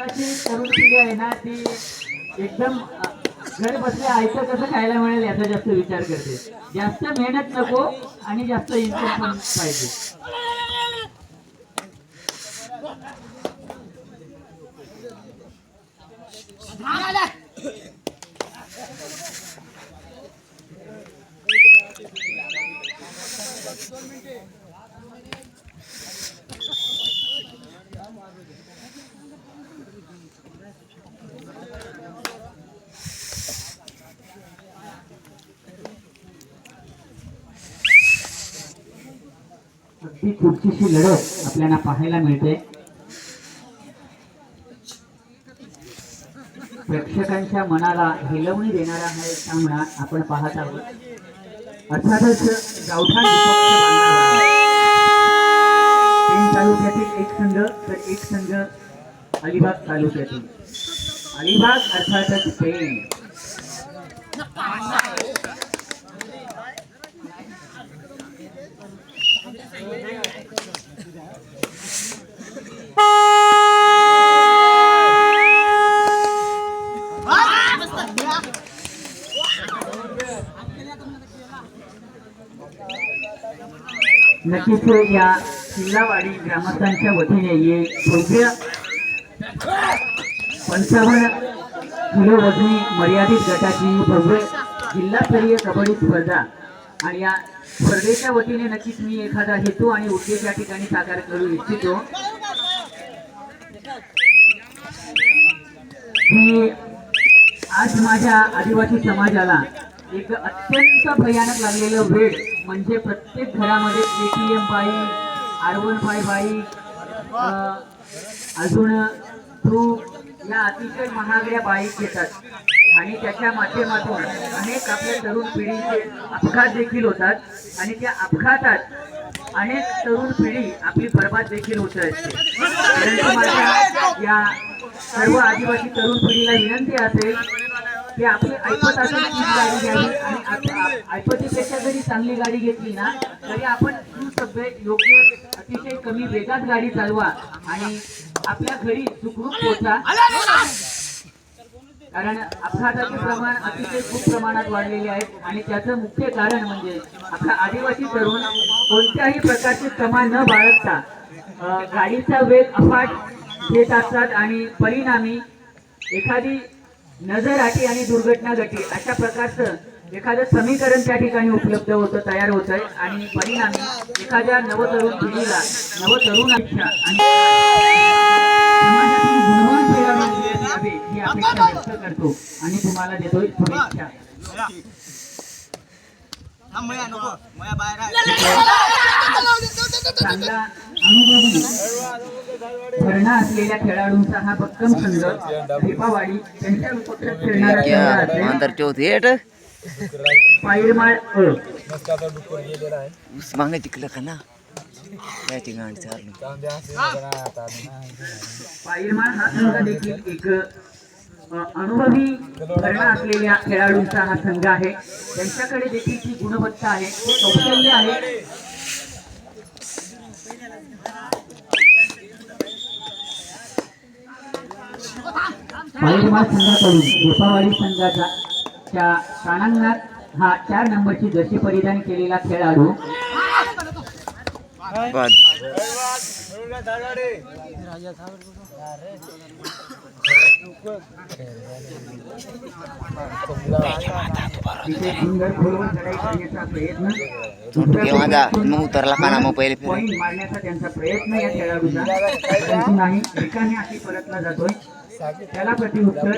तरुण पिढी आहे ना ती एकदम घर बसल्या आयचं कसं खायला मिळेल याचा जास्त विचार करते. जास्त मेहनत नको आणि जास्त इन्कम पण पाहिजे. ही खुर्चीशी लढत आपल्याला पाहायला मिळते. प्रेक्षकांच्या मनाला हेलवणी देणारा हा एक सामना आपण पाहत आहोत. अर्थातच गावठाण विपक्ष तालुक्यातील एक संघ तर एक संघ अलिबाग तालुक्यातील. अलिबाग अर्थातच पेण. नक्कीच या किल्लावाडी ग्रामस्थांच्या वतीने ये भव्य पंचावन्न किलो वजनी मर्यादित गटाची भव्य जिल्हास्तरीय कबड्डी स्पर्धा. आणि या स्पर्धेच्या वतीने नक्कीच मी एखादा हेतू आणि उद्देश या ठिकाणी साकार करू इच्छितो. की आज माझ्या आदिवासी समाजाला एक अत्यंत भयानक लागलेलं वेळ म्हणजे प्रत्येक घरामध्ये ATM bike R one five bike अजून टू या अतिशय महागड्या बाईक येतात. आणि त्याच्या माध्यमातून अनेक आपल्या तरुण पिढीचे अपघात देखील होतात. आणि त्या अपघातात अनेक तरुण पिढी आपली बर्बाद देखील होत असते परंतु माझ्या या सर्व आदिवासी तरुण पिढीला विनंती असेल हे आपली ऐपत असेल तीच गाडी घ्यावी आणि आप- ऐपतीपेक्षा जरी चांगली गाडी घेतली ना तरी आपण सुसभ्य योग्य अतिशय कमी वेगात गाडी चालवा आणि आपल्या घरी सुखरूप पोचा कारण अपघाताचे प्रमाण अतिशय खूप प्रमाणात वाढलेले आहे आणि त्याचं मुख्य कारण म्हणजे आपला आदिवासी तरुण कोणत्याही प्रकारची क्षमा न बाळगता अ, गाडीचा वेग अफाट घेत असतात आणि परिणामी एखादी नजर आणि दुर्घटना गटी अशा प्रकारचं एखादं समीकरण त्या ठिकाणी उपलब्ध होतं तयार होत आहे आणि परिणामी एखाद्या नवतरुण पिढीला नवतरुणाच्या आणि ही अपेक्षा व्यक्त करतो. आणि तुम्हाला देतोय शुभेच्छा. चांगला अनुभवी भरणा असलेल्या खेळाडूंचा हा भक्कम संघ दीपावाडी त्यांच्या उपक्रम खेळणारा संघ असेल अंदर चौथी एट पायरमाळ अ मागे तिकडं का ना पायरमाळ हा संघ देखील एक अ, अनुभवी भरणा असलेल्या खेळाडूंचा हा संघ आहे. त्यांच्याकडे देखील जी गुणवत्ता आहे. ते कौशल्य आहे. पायरमाळ संघाकडून गोपावाडी संघाचा च्या कानांगणात हा चार नंबरची जशी परिधान केलेला खेळाडू. बाद तिथे सुंदर खोलवर चढाई करण्याचा प्रयत्न घे माझा मग उतरला का ना मग पहिले मारण्याचा त्यांचा प्रयत्न या खेळाडूचा परंतु नाही एकाने अशी परतला जातोय त्याला प्रतिउत्तर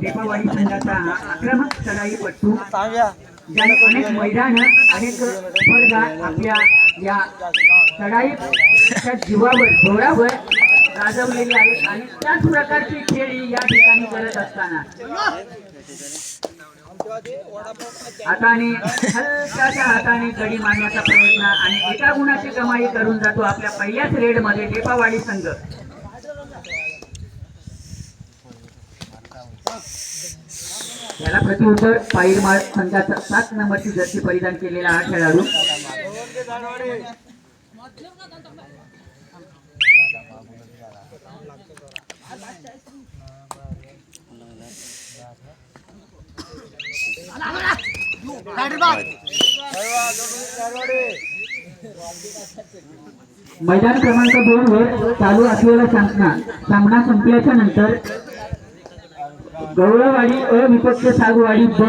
दीपावली संघाचा हा आक्रमक चढाई पट्टू ज्याने अनेक मैदान अनेक स्पर्धा आपल्या या चढाईच्या जीवावर जोरावर गाजवलेली आहेत आणि त्याच प्रकारची खेळी या ठिकाणी करत असताना. हाताने हलक्याच्या हाताने कडी मारण्याचा प्रयत्न आणि एका गुणाची कमाई करून जातो आपल्या पहिल्याच रेडमध्ये टेपावाडी संघ. याला प्रत्युत्तर पायरमाळ संघाचा सात नंबरची जर्सी परिधान केलेला हा खेळाडू. मैदान क्रमांक दोन वर चालू असलेला सामना सामना संपल्याच्या नंतर गौरववाडी अ विपक्ष सागवाडी ब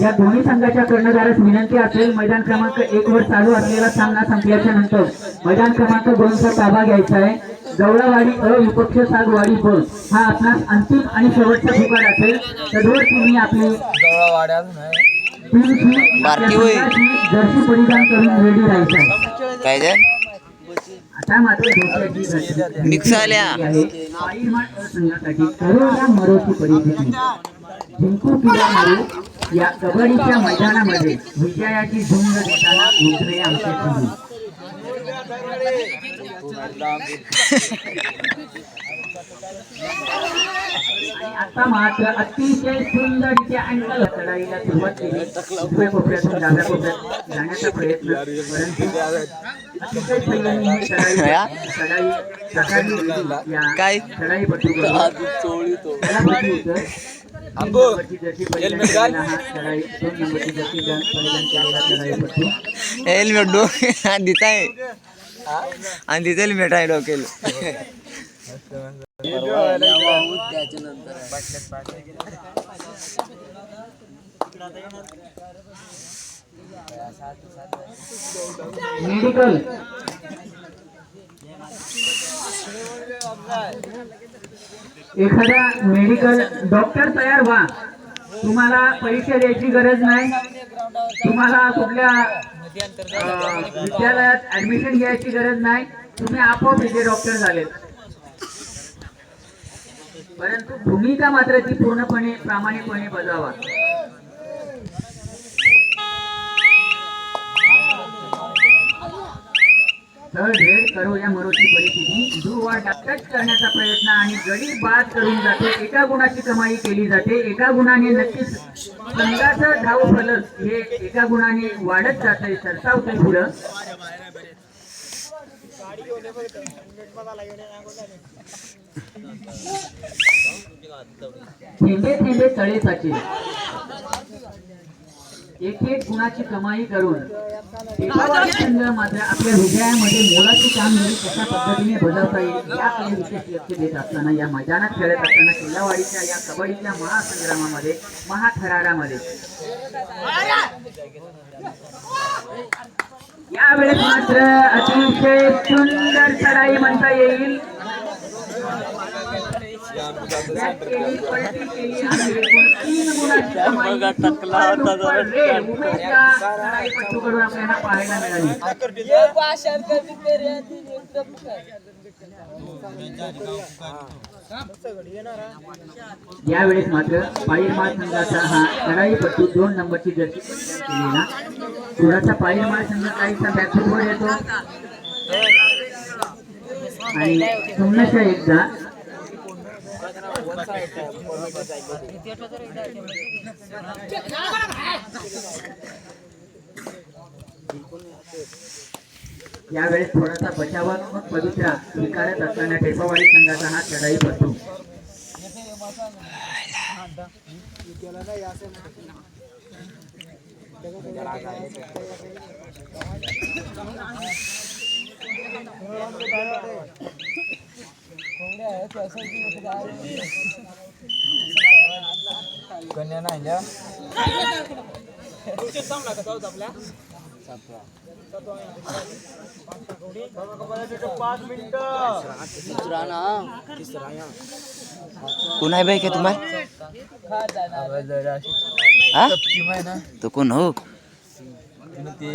या दोन्ही संघाच्या कर्णधारास विनंती असेल. मैदान क्रमांक एक वर चालू असलेला सामना संपल्याच्या नंतर मैदान क्रमांक दोनचा ताबा घ्यायचा आहे. गौरववाडी अ विपक्ष सागवाडी ब हा आपणास अंतिम आणि शेवटचा पुकार असेल. तद्वर तुम्ही आपली. जर्सी परिधान करून रेडी राहायचं काय आता मात्र संघासाठी मरोची परिस्थिती जिंकू किंवा मरू या कबड्डीच्या मैदानामध्ये विजयाची झुंज देताना उतरे आमचे आता मात्र अतिशय सुंदरच्या अँगल चढाईला सुरुवात केली. उजव्या कोपऱ्यातून डाव्या कोपऱ्यात जाण्याचा प्रयत्न. परंतु अतिशय संयमी ही चढाई चढाई या जर्सी परिधान केलेला हा आणि दोन नंबरची जर्सी हेल्मेट आहे डोक्याला मेडिकल एखादा मेडिकल डॉक्टर तयार व्हा. तुम्हाला परीक्षा द्यायची गरज नाही. तुम्हाला कुठल्या विद्यालयात ऍडमिशन घ्यायची गरज नाही. तुम्ही आपोआप इथे डॉक्टर झालेत. परंतु भूमिका मात्र ती पूर्णपणे प्रामाणिकपणे बजावा. तर रेड करो या मरोची परिस्थिती. दूरवर टच करण्याचा प्रयत्न आणि गडी बाद करून जाते एका गुणाची कमाई केली जाते एका गुणाने नक्कीच संघाचं धाव फलक हे एका गुणाने वाढत जाते सरसावते पुढं. थेंबे थेंबे तळे साचे एक एक गुणाची कमाई करून मात्र आपल्या विजयामध्ये मोलाची कामगिरी कशा पद्धतीने बजावता येईल याकडे विशेष लक्ष देत असताना या मैदानात खेळत असताना किल्लावाडीच्या या कबड्डीच्या महासंग्रामामध्ये महाथरारामध्ये. यावेळेस मात्र अतिशय सुंदर चढाई म्हणता येईल बॅट केली, पलटी केली आणि एकूण तीन गुणाची कमाई सुपर डुपर रेड उमेशच्या चढाईपट्टूकडून यावेळेस मात्र पायीरमाळ संघाचा हा चढाईपट्टू दोन नंबरची जर्सी परिधान केलेला थोडासा पायीरमाळ संघ काहीसा बॅकफुटवर येतो. आणि पुन्हा एकदा यावेळेस थोडासा बचावात्मक पवित्रा स्वीकारत असताना टेपावाडी संघाचा हा चढाई पडतो कोण आहे बाई का तुम्हाला तो कोण हो?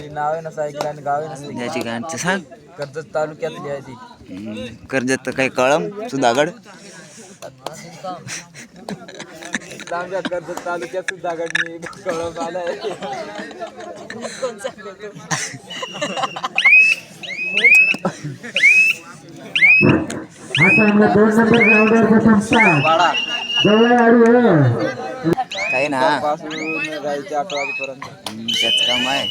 नाव आहे नसं ऐकलं आणि गाव आहे गाणचं सांग. कर्जत तालुक्यातली आहे ती. हम्म, कर्जत तर काही कळम सुधागड. कर्जत तालुक्यात मी कळम आलाय. हा दोन नंबर संस्था काही ना. पासून जायचे आठ वाजेपर्यंत. त्याच काम आहे.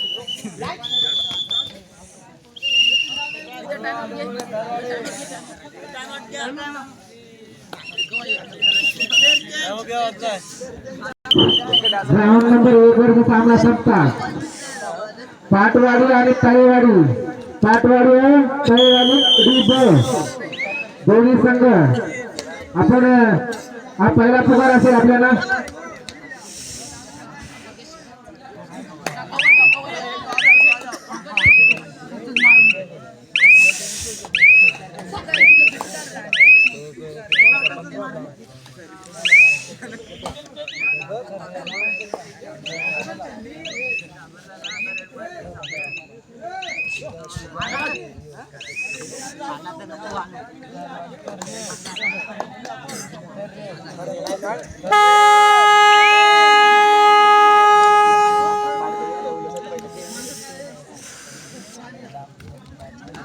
ग्राउंड नंबर एक वर सामना संपता. पाटवाडी आणि तळेवाडी. पाटवाडी तळेवाडी डी ब दोन्ही संघ. आपण हा पहिला पुकार असेल आपल्याला.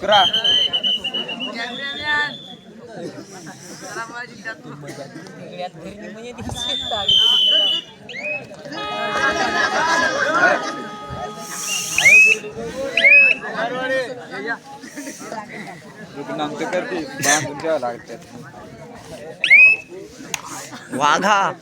Kera. Lihat. नंतर करते बांधून ठेवावं लागतात वाघा.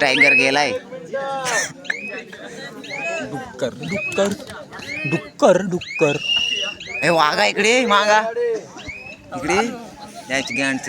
टायगर गेलाय. डुक्कर डुक्कर डुक्कर डुक्कर. ए वाघा इकडे मागा. इकडे. याच गॅनच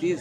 तीस